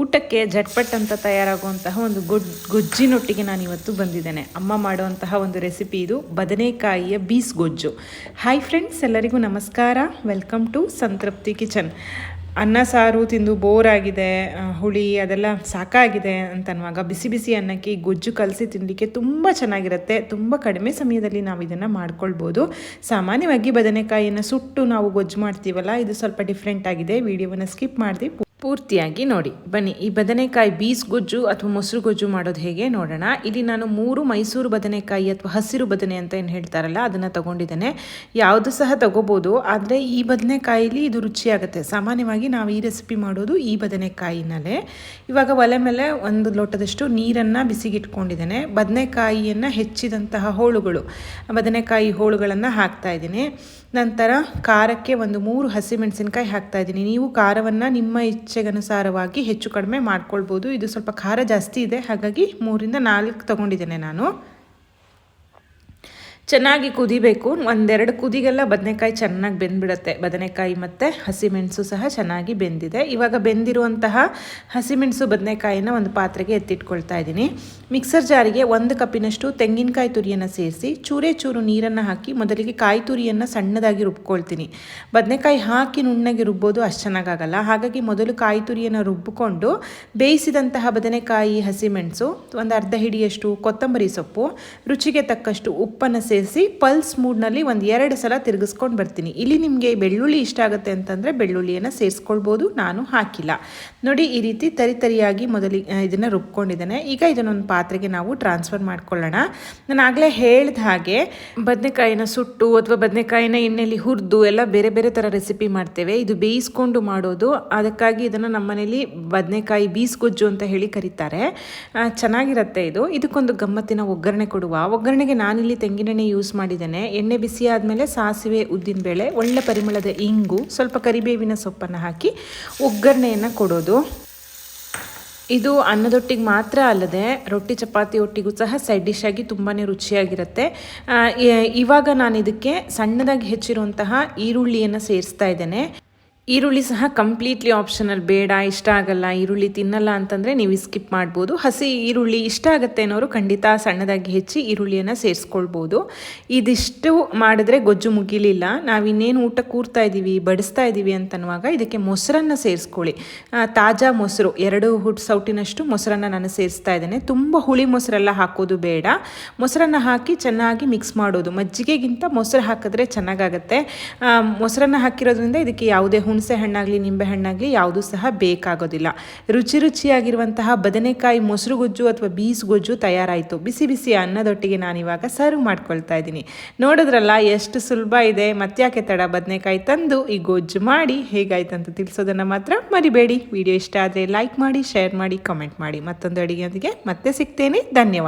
ಊಟಕ್ಕೆ ಜಟ್ಪಟ್ ಅಂತ ತಯಾರಾಗುವಂತಹ ಒಂದು ಗೊಜ್ ಗೊಜ್ಜಿನೊಟ್ಟಿಗೆ ನಾನು ಇವತ್ತು ಬಂದಿದ್ದೇನೆ. ಅಮ್ಮ ಮಾಡುವಂತಹ ಒಂದು ರೆಸಿಪಿ ಇದು, ಬದನೆಕಾಯಿಯ ಬೀಸ್ ಗೊಜ್ಜು. ಹಾಯ್ ಫ್ರೆಂಡ್ಸ್ ಎಲ್ಲರಿಗೂ ನಮಸ್ಕಾರ. ವೆಲ್ಕಮ್ ಟು ಸಂತೃಪ್ತಿ ಕಿಚನ್ ಅನ್ನ, ಸಾರು ತಿಂದು ಬೋರ್ ಆಗಿದೆ ಹುಳಿ ಅದೆಲ್ಲ ಸಾಕಾಗಿದೆ ಅಂತ ಅನ್ನುವಾಗ ಬಿಸಿ ಬಿಸಿ ಅನ್ನಕ್ಕೆ ಈ ಗೊಜ್ಜು ಕಲಸಿ ತಿನ್ನಲಿಕ್ಕೆ ತುಂಬ ಚೆನ್ನಾಗಿರುತ್ತೆ. ತುಂಬ ಕಡಿಮೆ ಸಮಯದಲ್ಲಿ ನಾವು ಇದನ್ನು ಮಾಡ್ಕೊಳ್ಬೋದು. ಸಾಮಾನ್ಯವಾಗಿ ಬದನೆಕಾಯಿಯನ್ನು ಸುಟ್ಟು ನಾವು ಗೊಜ್ಜು ಮಾಡ್ತೀವಲ್ಲ, ಇದು ಸ್ವಲ್ಪ ಡಿಫ್ರೆಂಟ್ ಆಗಿದೆ. ವಿಡಿಯೋವನ್ನು ಸ್ಕಿಪ್ ಮಾಡಿದೆ ಪೂರ್ತಿಯಾಗಿ ನೋಡಿ. ಬನ್ನಿ, ಈ ಬದನೆಕಾಯಿ ಬೀಸ್ ಗೊಜ್ಜು ಅಥವಾ ಮೊಸರು ಗೊಜ್ಜು ಮಾಡೋದು ಹೇಗೆ ನೋಡೋಣ. ಇಲ್ಲಿ ನಾನು ಮೂರು ಮೈಸೂರು ಬದನೆಕಾಯಿ ಅಥವಾ ಹಸಿರು ಬದನೆ ಅಂತ ಏನು ಹೇಳ್ತಾರಲ್ಲ, ಅದನ್ನು ತಗೊಂಡಿದ್ದೇನೆ. ಯಾವುದು ಸಹ ತಗೋಬೋದು, ಆದರೆ ಈ ಬದನೆಕಾಯಿಲಿ ಇದು ರುಚಿಯಾಗುತ್ತೆ. ಸಾಮಾನ್ಯವಾಗಿ ನಾವು ಈ ರೆಸಿಪಿ ಮಾಡೋದು ಈ ಬದನೆಕಾಯಿನಲ್ಲೇ. ಇವಾಗ ಒಲೆ ಮೇಲೆ ಒಂದು ಲೋಟದಷ್ಟು ನೀರನ್ನು ಬಿಸಿಗಿಟ್ಕೊಂಡಿದ್ದೇನೆ. ಬದನೆಕಾಯಿಯನ್ನು ಹೆಚ್ಚಿದಂತಹ ಹೋಳುಗಳು, ಬದನೆಕಾಯಿ ಹೋಳುಗಳನ್ನು ಹಾಕ್ತಾ ಇದ್ದೀನಿ. ನಂತರ ಖಾರಕ್ಕೆ ಒಂದು ಮೂರು ಹಸಿಮೆಣಸಿನಕಾಯಿ ಹಾಕ್ತಾ ಇದ್ದೀನಿ. ನೀವು ಖಾರವನ್ನು ನಿಮ್ಮ ಇಚ್ಛೆಗನುಸಾರವಾಗಿ ಹೆಚ್ಚು ಕಡಿಮೆ ಮಾಡ್ಕೊಳ್ಬೋದು. ಇದು ಸ್ವಲ್ಪ ಖಾರ ಜಾಸ್ತಿ ಇದೆ. ಹಾಗಾಗಿ ಮೂರಿಂದ ನಾಲ್ಕು ತಗೊಂಡಿದ್ದೇನೆ ನಾನು. ಚೆನ್ನಾಗಿ ಕುದಿಬೇಕು. ಒಂದೆರಡು ಕುದಿಗೆಲ್ಲ ಬದನೆಕಾಯಿ ಚೆನ್ನಾಗಿ ಬೆಂದ್ಬಿಡುತ್ತೆ. ಬದನೆಕಾಯಿ ಮತ್ತು ಹಸಿಮೆಣಸು ಸಹ ಚೆನ್ನಾಗಿ ಬೆಂದಿದೆ. ಇವಾಗ ಬೆಂದಿರುವಂತಹ ಹಸಿಮೆಣಸು ಬದನೆಕಾಯಿನ ಒಂದು ಪಾತ್ರೆಗೆ ಎತ್ತಿಟ್ಕೊಳ್ತಾ ಇದ್ದೀನಿ. ಮಿಕ್ಸರ್ ಜಾರಿಗೆ ಒಂದು ಕಪ್ಪಿನಷ್ಟು ತೆಂಗಿನಕಾಯಿ ತುರಿಯನ್ನು ಸೇರಿಸಿ, ಚೂರೇ ಚೂರು ನೀರನ್ನು ಹಾಕಿ ಮೊದಲಿಗೆ ಕಾಯಿ ತುರಿಯನ್ನು ಸಣ್ಣದಾಗಿ ರುಬ್ಕೊಳ್ತೀನಿ. ಬದನೆಕಾಯಿ ಹಾಕಿ ನುಣ್ಣಗೆ ರುಬ್ಬೋದು ಅಷ್ಟು ಚೆನ್ನಾಗಾಗಲ್ಲ. ಹಾಗಾಗಿ ಮೊದಲು ಕಾಯಿ ತುರಿಯನ್ನು ರುಬ್ಬಿಕೊಂಡು ಬೇಯಿಸಿದಂತಹ ಬದನೆಕಾಯಿ ಹಸಿಮೆಣಸು, ಒಂದು ಅರ್ಧ ಹಿಡಿಯಷ್ಟು ಕೊತ್ತಂಬರಿ ಸೊಪ್ಪು, ರುಚಿಗೆ ತಕ್ಕಷ್ಟು ಉಪ್ಪನ್ನು ಸೇರಿಸಿ ಪಲ್ಸ್ ಮೂಡ್ನಲ್ಲಿ ಒಂದು ಎರಡು ಸಲ ತಿರುಗಿಸ್ಕೊಂಡು ಬರ್ತೀನಿ. ಇಲ್ಲಿ ನಿಮಗೆ ಬೆಳ್ಳುಳ್ಳಿ ಇಷ್ಟ ಆಗುತ್ತೆ ಅಂತಂದರೆ ಬೆಳ್ಳುಳ್ಳಿಯನ್ನು ಸೇರಿಸ್ಕೊಳ್ಬೋದು, ನಾನು ಹಾಕಿಲ್ಲ. ನೋಡಿ, ಈ ರೀತಿ ತರಿ ತರಿಯಾಗಿ ಮೊದಲಿಗೆ ಇದನ್ನು ರುಬ್ಕೊಂಡಿದ್ದೇನೆ. ಈಗ ಇದನ್ನೊಂದು ಪಾತ್ರೆಗೆ ನಾವು ಟ್ರಾನ್ಸ್ಫರ್ ಮಾಡ್ಕೊಳ್ಳೋಣ. ನಾನು ಆಗಲೇ ಹೇಳ್ದ ಹಾಗೆ, ಬದನೆಕಾಯಿನ ಸುಟ್ಟು ಅಥವಾ ಬದನೆಕಾಯಿನ ಎಣ್ಣೆಯಲ್ಲಿ ಹುರಿದು ಎಲ್ಲ ಬೇರೆ ಬೇರೆ ಥರ ರೆಸಿಪಿ ಮಾಡ್ತೇವೆ. ಇದು ಬೇಯಿಸ್ಕೊಂಡು ಮಾಡೋದು. ಅದಕ್ಕಾಗಿ ಇದನ್ನು ನಮ್ಮ ಮನೇಲಿ ಬದನೆಕಾಯಿ ಬೀಸ್ಗೊಜ್ಜು ಅಂತ ಹೇಳಿ ಕರೀತಾರೆ. ಚೆನ್ನಾಗಿರುತ್ತೆ ಇದು. ಇದಕ್ಕೊಂದು ಗಮ್ಮತ್ತಿನ ಒಗ್ಗರಣೆ ಕೊಡುವ. ಒಗ್ಗರಣೆಗೆ ನಾನಿಲ್ಲಿ ತೆಂಗಿನೆಣ್ಣೆ ಯೂಸ್ ಮಾಡಿದ್ದೇನೆ. ಎಣ್ಣೆ ಬಿಸಿ ಆದಮೇಲೆ ಸಾಸಿವೆ ಉದ್ದಿನಬೇಳೆ ಒಳ್ಳೆ ಪರಿಮಳದ ಇಂಗು, ಸ್ವಲ್ಪ ಕರಿಬೇವಿನ ಸೊಪ್ಪನ್ನು ಹಾಕಿ ಒಗ್ಗರಣೆಯನ್ನು ಕೊಡೋದು. ಇದು ಅನ್ನದೊಟ್ಟಿಗೆ ಮಾತ್ರ ಅಲ್ಲದೆ ರೊಟ್ಟಿ, ಚಪಾತಿ ಒಟ್ಟಿಗೂ ಸಹ ಸೈಡ್ ಡಿಶ್ ಆಗಿ ತುಂಬಾ ರುಚಿಯಾಗಿರುತ್ತೆ. ಇವಾಗ ನಾನು ಇದಕ್ಕೆ ಸಣ್ಣದಾಗಿ ಹೆಚ್ಚಿರುವಂತಹ ಈರುಳ್ಳಿಯನ್ನು ಸೇರಿಸ್ತಾ ಇದ್ದೇನೆ. ಈರುಳ್ಳಿ ಸಹ ಕಂಪ್ಲೀಟ್ಲಿ ಆಪ್ಷನಲ್ ಬೇಡ, ಇಷ್ಟ ಆಗಲ್ಲ, ಈರುಳ್ಳಿ ತಿನ್ನಲ್ಲ ಅಂತಂದರೆ ನೀವು ಸ್ಕಿಪ್ ಮಾಡ್ಬೋದು. ಹಸಿ ಈರುಳ್ಳಿ ಇಷ್ಟ ಆಗುತ್ತೆ ಅನ್ನೋರು ಖಂಡಿತ ಸಣ್ಣದಾಗಿ ಹೆಚ್ಚಿ ಈರುಳ್ಳಿಯನ್ನು ಸೇರಿಸ್ಕೊಳ್ಬೋದು. ಇದಿಷ್ಟು ಮಾಡಿದ್ರೆ ಗೊಜ್ಜು ಮುಗಿಲಿಲ್ಲ. ನಾವು ಇನ್ನೇನು ಊಟ ಕೂರ್ತಾ ಇದ್ದೀವಿ ಬಡಿಸ್ತಾ ಇದ್ದೀವಿ ಅಂತನ್ನುವಾಗ ಇದಕ್ಕೆ ಮೊಸರನ್ನು ಸೇರಿಸ್ಕೊಳ್ಳಿ. ತಾಜಾ ಮೊಸರು, ಎರಡು ಹುಟ್ ಸೌಟಿನಷ್ಟು ಮೊಸರನ್ನು ನಾನು ಸೇರಿಸ್ತಾ ಇದ್ದೇನೆ. ತುಂಬ ಹುಳಿ ಮೊಸರೆಲ್ಲ ಹಾಕೋದು ಬೇಡ. ಮೊಸರನ್ನು ಹಾಕಿ ಚೆನ್ನಾಗಿ ಮಿಕ್ಸ್ ಮಾಡೋದು. ಮಜ್ಜಿಗೆಗಿಂತ ಮೊಸರು ಹಾಕಿದ್ರೆ ಚೆನ್ನಾಗಾಗತ್ತೆ. ಮೊಸರನ್ನು ಹಾಕಿರೋದ್ರಿಂದ ಇದಕ್ಕೆ ಯಾವುದೇ ಹುಣಸೆ ಹಣ್ಣಾಗಲಿ, ನಿಂಬೆ ಹಣ್ಣಾಗಲಿ ಯಾವುದೂ ಸಹ ಬೇಕಾಗೋದಿಲ್ಲ. ರುಚಿ ರುಚಿಯಾಗಿರುವಂತಹ ಬದನೆಕಾಯಿ ಮೊಸರು ಗೊಜ್ಜು ಅಥವಾ ಬೀಸ್ ಗೊಜ್ಜು ತಯಾರಾಯಿತು. ಬಿಸಿ ಬಿಸಿ ಅನ್ನದೊಟ್ಟಿಗೆ ನಾನಿವಾಗ ಸರ್ವ್ ಮಾಡ್ಕೊಳ್ತಾ ಇದ್ದೀನಿ. ನೋಡಿದ್ರಲ್ಲ, ಎಷ್ಟು ಸುಲಭ ಇದೆ, ಮತ್ತ್ಯಾಕೆ ತಡ ಬದನೆಕಾಯಿ ತಂದು ಈ ಗೊಜ್ಜು ಮಾಡಿ ಹೇಗಾಯ್ತು ಅಂತ ತಿಳಿಸೋದನ್ನು ಮಾತ್ರ ಮರಿಬೇಡಿ. ವಿಡಿಯೋ ಇಷ್ಟ ಆದರೆ ಲೈಕ್ ಮಾಡಿ, ಶೇರ್ ಮಾಡಿ, ಕಮೆಂಟ್ ಮಾಡಿ. ಮತ್ತೊಂದು ಅಡಿಗೆಯೊಂದಿಗೆ ಮತ್ತೆ ಸಿಗ್ತೇನೆ. ಧನ್ಯವಾದ.